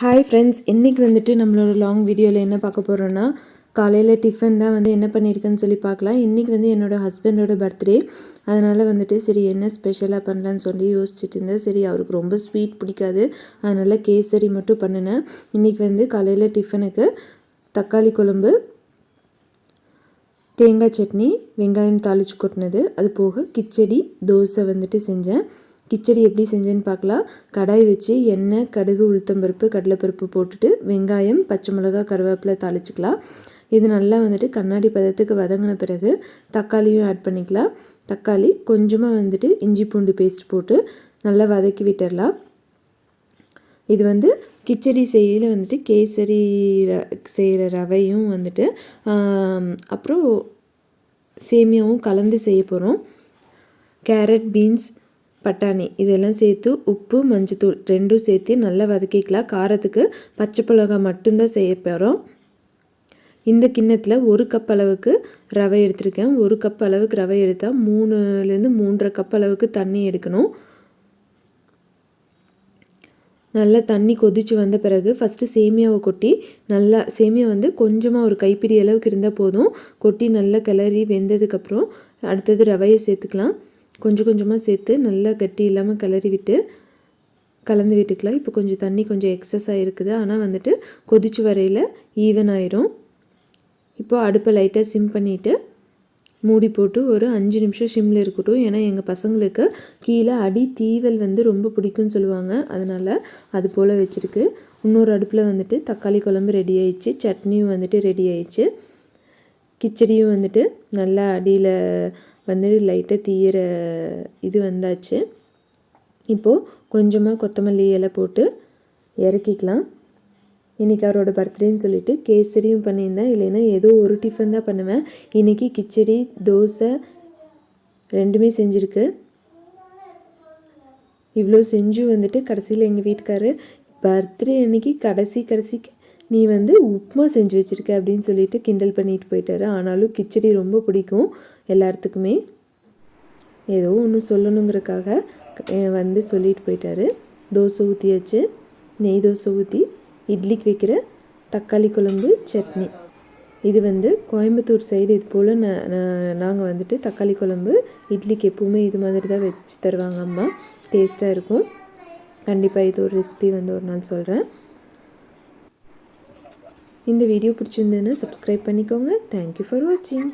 Hi friends இன்றைக்கி வந்துட்டு நம்மளோட லாங் வீடியோவில் என்ன பார்க்க போகிறோன்னா காலையில் டிஃபன் தான் வந்து என்ன பண்ணியிருக்கேன்னு சொல்லி பார்க்கலாம். இன்றைக்கி வந்து என்னோடய ஹஸ்பண்டோட பர்த்டே அதனால் வந்துட்டு சரி என்ன ஸ்பெஷலாக பண்ணலான்னு சொல்லி யோசிச்சுட்டு இருந்தேன். சரி அவருக்கு ரொம்ப ஸ்வீட் பிடிக்காது. அதனால் கேசரி மட்டும் பண்ணினேன். இன்றைக்கி வந்து காலையில் டிஃபனுக்கு தக்காளி குழம்பு தேங்காய் சட்னி வெங்காயம் தாளித்து கொட்டினது. அது போக கிச்சடி தோசை வந்துட்டு செஞ்சேன். கிச்சடி எப்படி செஞ்சேன்னு பார்க்கலாம். கடாய் வச்சு எண்ணெய் கடுகு உளுத்தம்பருப்பு கடலைப்பருப்பு போட்டுட்டு வெங்காயம் பச்சை மிளகா கருவேப்பிலை தாளிச்சிக்கலாம். இது நல்லா வந்துட்டு கண்ணாடி பதத்துக்கு வதங்கின பிறகு தக்காளியும் ஆட் பண்ணிக்கலாம். தக்காளி கொஞ்சமாக வந்துட்டு இஞ்சி பூண்டு பேஸ்ட் போட்டு நல்லா வதக்கி விட்டுடலாம் இது வந்து கிச்சடி செய்யல வந்துட்டு கேசரி ர செய்கிற ரவையும் வந்துட்டு அப்புறம் சேமியாவும் கலந்து செய்ய போகிறோம் கேரட் பீன்ஸ் பட்டாணி இதெல்லாம் சேர்த்து உப்பு மஞ்சத்தூள் ரெண்டும் சேர்த்து நல்லா வதக்கிக்கலாம். காரத்துக்கு பச்சை மிளகா மட்டும்தான் செய்ய போகிறோம் இந்த கிண்ணத்தில் ஒரு கப் அளவுக்கு ரவை எடுத்திருக்கேன். ஒரு கப் அளவுக்கு ரவை எடுத்தால் மூணுலேருந்து மூன்றரை கப் அளவுக்கு தண்ணி எடுக்கணும். நல்லா தண்ணி கொதித்து வந்த பிறகு ஃபஸ்ட்டு சேமியாவை கொட்டி நல்லா சேமியா வந்து கொஞ்சமாக ஒரு கைப்பிடி அளவுக்கு இருந்தால் போதும். கொட்டி நல்லா கிளறி வெந்ததுக்கப்புறம் அடுத்தது ரவையை சேர்த்துக்கலாம். கொஞ்சம் கொஞ்சமாக சேர்த்து நல்லா கட்டி இல்லாமல் கிளறி விட்டு கலந்து விட்டுக்கலாம். இப்போ கொஞ்சம் தண்ணி கொஞ்சம் எக்ஸஸ் ஆகிருக்குது ஆனால் வந்துட்டு கொதிச்சு வரையில் ஈவன் ஆயிரும். இப்போது அடுப்பை லைட்டாக சிம் பண்ணிவிட்டு மூடி போட்டு ஒரு அஞ்சு நிமிஷம் ஷிம்மில் இருக்கட்டும். ஏன்னா எங்கள் பசங்களுக்கு கீழே அடி தீவல் வந்து ரொம்ப பிடிக்கும்னு சொல்லுவாங்க. அதனால் அது போல் வச்சுருக்கு. இன்னொரு அடுப்பில் வந்துட்டு தக்காளி குழம்பு ரெடி ஆயிடுச்சு. சட்னியும் வந்துட்டு ரெடி ஆயிடுச்சு. கிச்சடியும் வந்துட்டு நல்லா அடியில் வந்து லைட்டாக தீயிற இது வந்தாச்சு. இப்போது கொஞ்சமாக கொத்தமல்லி இலை போட்டு இறக்கிக்கலாம். இன்றைக்கி அவரோட பர்த்டேன்னு சொல்லிட்டு கேசரியும் பண்ணியிருந்தேன். இல்லைன்னா ஏதோ ஒரு டிஃபன் தான் பண்ணுவேன். இன்றைக்கி கிச்சடி தோசை ரெண்டுமே செஞ்சுருக்கு. இவ்வளோ செஞ்சு வந்துட்டு கடைசியில் எங்கள் வீட்டுக்காரர் பர்த்டே அன்னைக்கு கடைசி கடைசிக்கு நீ வந்து உப்புமா செஞ்சு வச்சுருக்க அப்படின்னு சொல்லிட்டு கிண்டல் பண்ணிட்டு போயிட்டாரு. ஆனாலும் கிச்சடி ரொம்ப பிடிக்கும் எல்லாத்துக்குமே ஏதோ ஒன்று சொல்லணுங்கிறக்காக வந்து சொல்லிட்டு போயிட்டாரு. தோசை ஊற்றியாச்சு நெய் தோசை ஊற்றி இட்லிக்கு வைக்கிற தக்காளி குழம்பு சட்னி. இது வந்து கோயம்புத்தூர் சைடு இது போல் நாங்கள் வந்துட்டு தக்காளி குழம்பு இட்லிக்கு எப்பவுமே இது மாதிரி தான் வச்சு தருவாங்க அம்மா. டேஸ்ட்டாக இருக்கும். கண்டிப்பாக இது ஒரு ரெசிபி வந்து ஒரு நாள் சொல்கிறேன் இந்த வீடியோ பிடிச்சிருந்ததுன்னா சப்ஸ்கிரைப் பண்ணிக்கோங்க. தேங்க்யூ ஃபார் வாட்சிங்